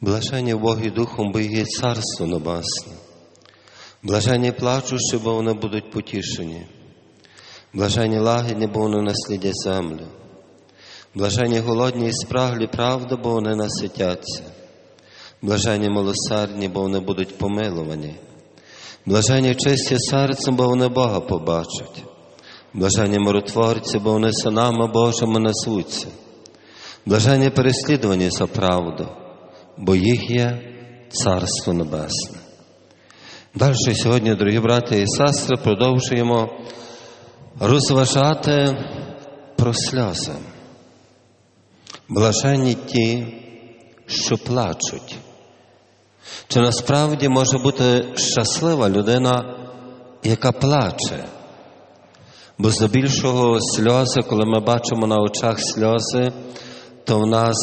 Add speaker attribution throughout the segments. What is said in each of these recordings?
Speaker 1: Блажені Боги Духом, бо є царство небесне. Блажені плачущі, бо вони будуть потішені. Блажені лагідні, бо вони наслідять землю. Блажені голодні і спраглі правди, бо вони наситяться. Блажені милосердні, бо вони будуть помилувані. Блажені чисті серцем, бо вони Бога побачать. Блажені миротворці, бо вони синами Божими назвуться. Блажені переслідувані за правду, бо їх є Царство Небесне. Далі сьогодні, дорогі брати і сестри, продовжуємо розважати про сльози. Блаженні ті, що плачуть. Чи насправді може бути щаслива людина, яка плаче? Бо здебільшого сльози, коли ми бачимо на очах сльози, то в нас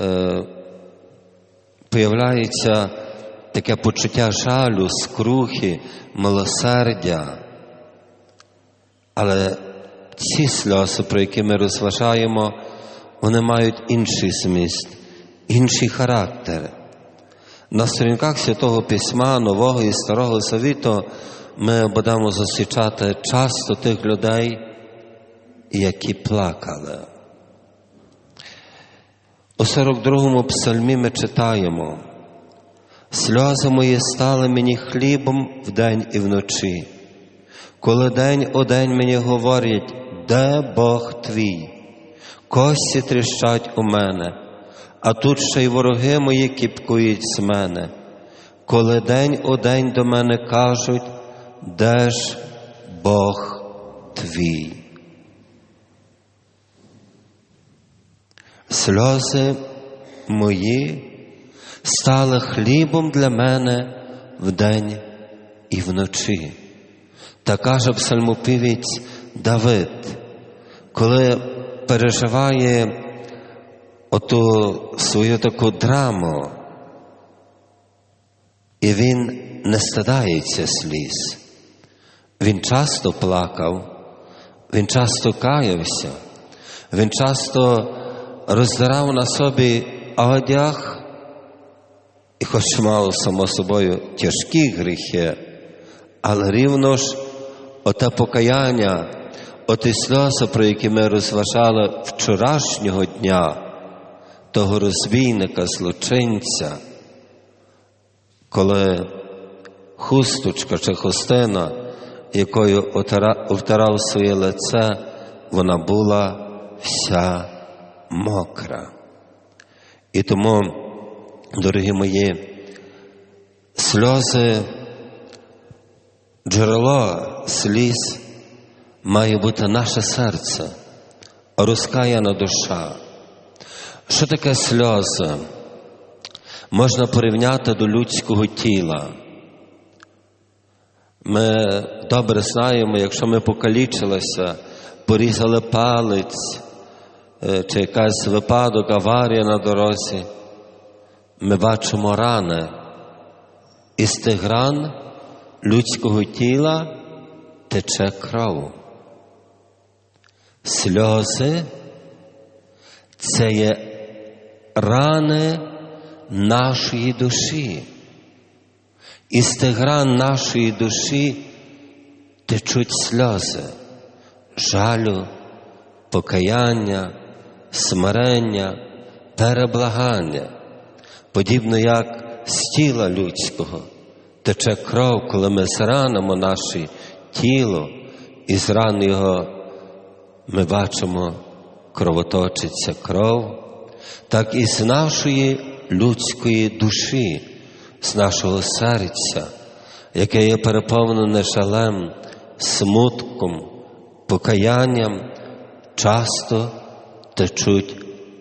Speaker 1: е, появляється таке почуття жалю, скрухи, милосердя. Але ці сльози, про які ми розважаємо, вони мають інший зміст, інший характер. На сторінках Святого Письма, Нового і Старого Завіту ми будемо зустрічати часто тих людей, які плакали. У 42-му псальмі ми читаємо: сльози мої стали мені хлібом вдень і вночі, коли день у день мені говорять, де Бог твій, кості тріщать у мене, а тут ще й вороги мої кіпкують з мене, коли день у день до мене кажуть, де ж Бог твій. Сльози мої стали хлібом для мене вдень і вночі. Та каже псалмопівець Давид, коли переживає оту свою таку драму, і він не стидається сліз. Він часто плакав, він часто каявся, він часто роздирав на собі одяг, і хоч мав само собою тяжкі гріхи, але рівно ж оте покаяння, оті сльози, про які ми розважали вчорашнього дня, того розбійника, злочинця, коли хусточка чи хустина, якою втирав своє лице, вона була вся мокра. І тому, дорогі мої, сльози, джерело сліз має бути наше серце, розкаяна душа. Що таке сльози? Можна порівняти до людського тіла. Ми добре знаємо, якщо ми покалічилися, порізали палець, чи якась випадок, аварія на дорозі, ми бачимо рани. Із тих ран людського тіла тече кров. Сльози це є рани нашої душі. Із тих ран нашої душі течуть сльози, жалю, покаяння, смирення, переблагання, подібно як з тіла людського. Тече кров, коли ми зранимо наше тіло, і з ран його ми бачимо, кровоточиться кров, так і з нашої людської душі, з нашого серця, яке є переповнене жалем, смутком, покаянням, часто течуть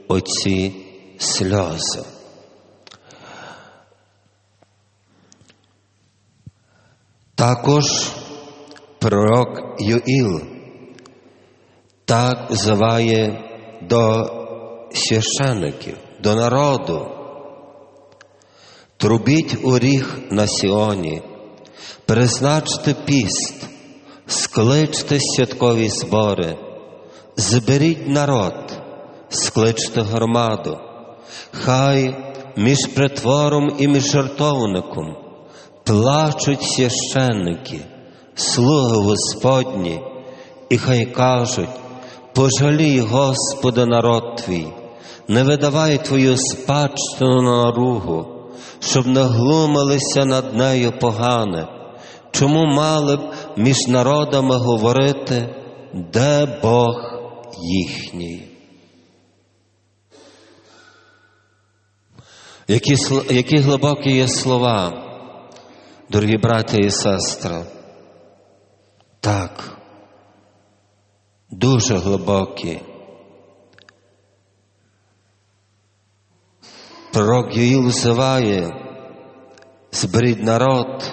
Speaker 1: оці сльози. Також пророк Юїл так взиває до священиків, до народу. Трубіть у ріг на Сіоні, призначте піст, скличте святкові збори, зберіть народ, скличте громаду, хай між притвором і між жартовником плачуть священники, слуги Господні, і хай кажуть, пожалій, Господи, народ твій, не видавай твою спадщину на наругу, щоб не глумилися над нею погане. Чому мали б між народами говорити, де Бог їхній? Які, які глибокі є слова, дорогі браті і сестри? Так, дуже глибокі. Пророк Юїл взиває, зберіть народ,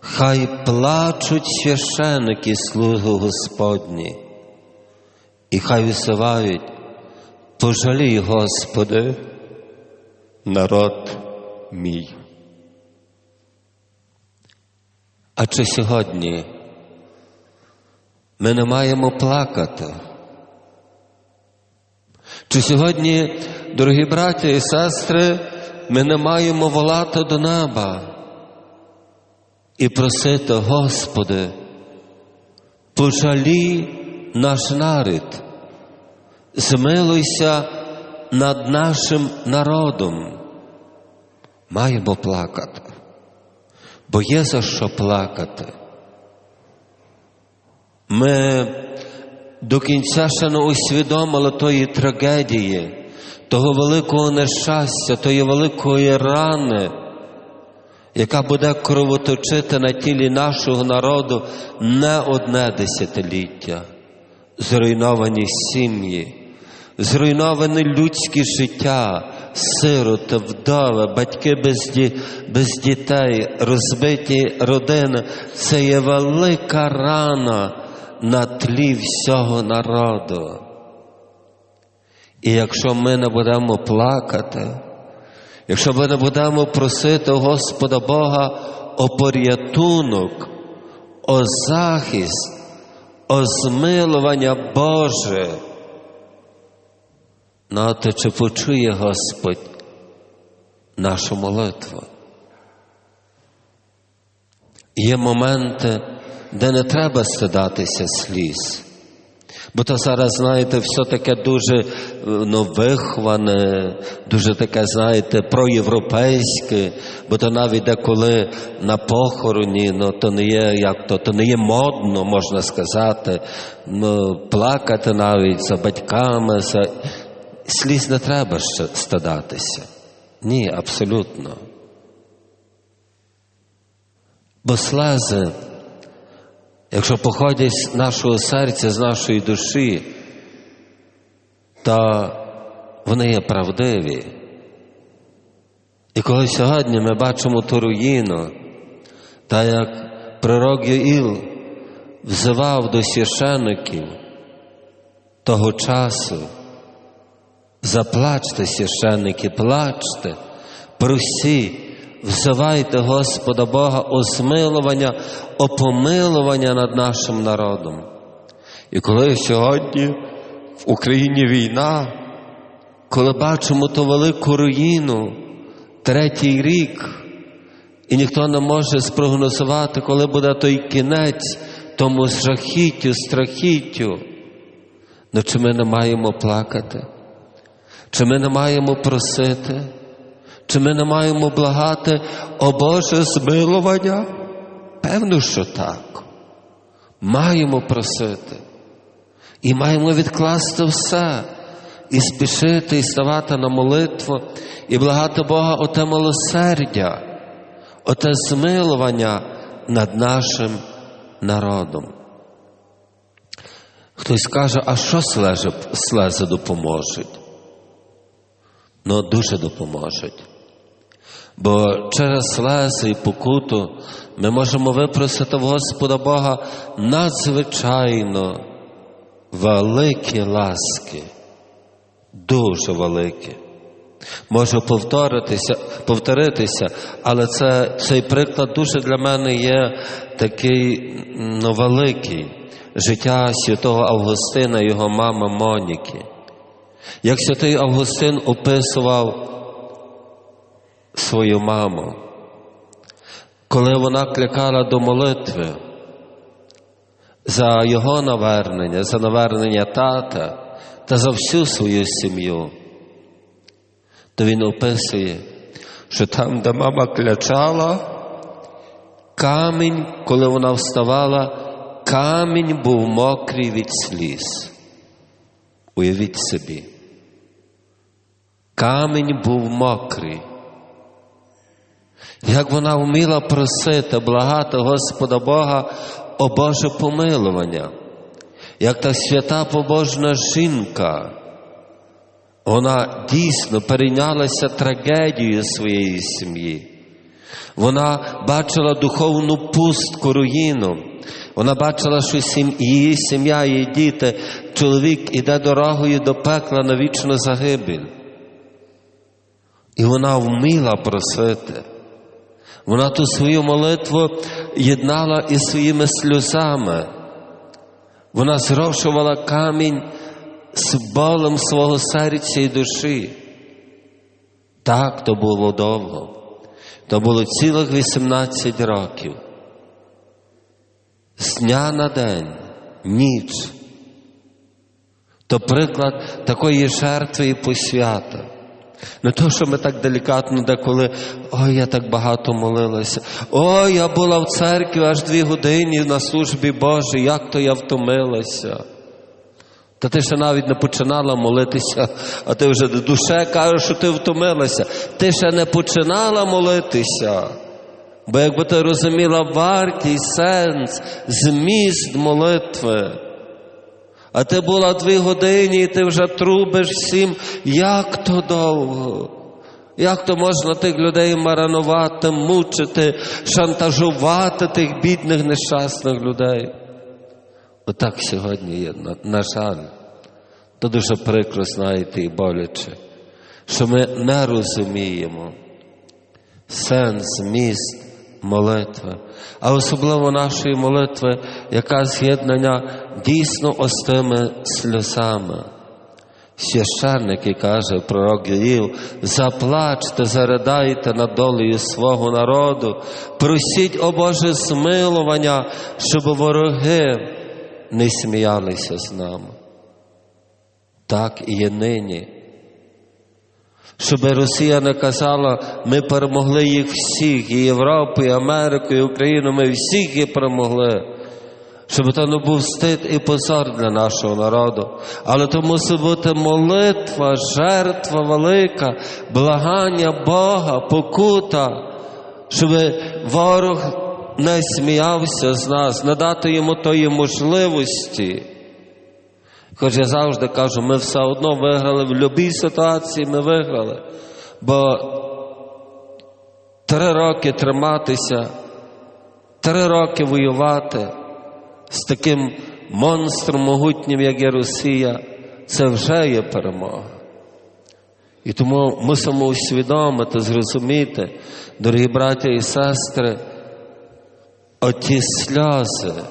Speaker 1: хай плачуть священики слуги Господні, і хай висивають, пожалій, Господи, народ мій. А чи сьогодні ми не маємо плакати? Чи сьогодні, дорогі браті і сестри, ми не маємо волати до неба і просити, Господи, пожалій наш народ, змилуйся над нашим народом. Маємо плакати, бо є за що плакати. Ми до кінця ще не усвідомили тої трагедії, того великого нещастя, тої великої рани, яка буде кровоточити на тілі нашого народу не одне десятиліття, зруйновані сім'ї, зруйноване людське життя, сироти, вдови, батьки без, ді, без дітей, розбиті родини. Це є велика рана на тлі всього народу. І якщо ми не будемо плакати, якщо ми не будемо просити Господа Бога о порятунок, о захист, о змилування Боже, ну то чи почує Господь нашу молитву? Є моменти, де не треба стидатися сліз. Бо то зараз, знаєте, все таке дуже ну, вихване, дуже таке, знаєте, проєвропейське, бо то навіть деколи на похороні, ну то не є як то, то не є модно, можна сказати, ну, плакати навіть за батьками, за... сліз не треба ще стидатися. Ні, абсолютно. Бо слези якщо походять з нашого серця, з нашої душі, то вони є правдиві. І коли сьогодні ми бачимо ту руїну, та як пророк Йоїл взивав до священиків того часу, заплачте, священники, плачте, просіть, взивайте Господа Бога о змилування, о помилування над нашим народом. І коли сьогодні в Україні війна, коли бачимо ту велику руїну, третій рік, і ніхто не може спрогнозувати, коли буде той кінець тому жахіттю, страхіттю, ну чи ми не маємо плакати? Чи ми не маємо просити? Чи ми не маємо благати, о Боже, змилування? Певно, що так. Маємо просити. І маємо відкласти все, і спішити, і ставати на молитву, і благати Бога оте милосердя, оте змилування над нашим народом. Хтось каже, а що слези допоможуть? Ну, дуже допоможуть. Бо через слези і покуту ми можемо випросити в Господа Бога надзвичайно великі ласки, дуже великі. Можу повторитися, повторитися, але це, цей приклад дуже для мене є такий ну, великий життя святого Августина його мами Моніки. Як святий Августин описував свою маму, коли вона кликала до молитви за його навернення, за навернення тата та за всю свою сім'ю, то він описує, що там, де мама клячала, камінь, коли вона вставала, камінь був мокрий від сліз. Уявіть собі. Камінь був мокрий. Як вона вміла просити, благати Господа Бога о Боже помилування, як та свята побожна жінка, вона дійсно перейнялася трагедією своєї сім'ї. Вона бачила духовну пустку руїну. Вона бачила, що її сім'я, її діти, чоловік іде дорогою до пекла на вічну загибель. І вона вміла просити. Вона ту свою молитву єднала із своїми сльозами. Вона зрошувала камінь з болем свого серця і душі. Так то було довго. То було цілих 18 років. З дня на день, ніч. То приклад такої жертви і посвята. Не то, що ми так делікатно деколи, ой, я так багато молилася, ой, я була в церкві аж дві години на службі Божій, як то я втомилася. Та ти ще навіть не починала молитися, а ти вже до душе кажеш, що ти втомилася. Ти ще не починала молитися. Бо якби ти розуміла вартість, сенс, зміст молитви, а ти була дві години і ти вже трубиш всім, як то довго, як то можна тих людей маранувати, мучити, шантажувати тих бідних нещасних людей. Отак сьогодні є, на, жаль. То дуже прикро, знаєте, і боляче, що ми не розуміємо сенс, зміст молитви, а особливо нашої молитви, яка з'єднання дійсно остими сльозами. Священник, і каже пророк Єлів, заплачте, заридайте над долею свого народу, просіть, о Боже, змилування, щоб вороги не сміялися з нами. Так і є нині. Щоб Росія не казала, ми перемогли їх всіх, і Європу, і Америку, і Україну, ми всіх їх перемогли. Щоб то не був стид і позор для нашого народу. Але то мусить бути молитва, жертва велика, благання Бога, покута, щоб ворог не сміявся з нас, не дати йому тої можливості. Хоч я завжди кажу, ми все одно виграли в будь-якій ситуації, ми виграли. Бо три роки триматися, три роки воювати з таким монстром могутнім, як є Росія, це вже є перемога. І тому мусимо усвідомити, зрозуміти, дорогі браття і сестри, оті сльози,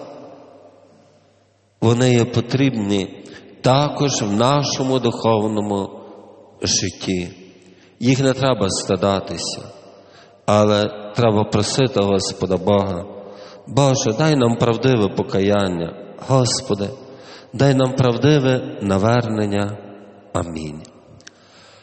Speaker 1: вони є потрібні також в нашому духовному житті. Їх не треба стадатися, але треба просити Господа Бога. Боже, дай нам правдиве покаяння, Господи, дай нам правдиве навернення. Амінь.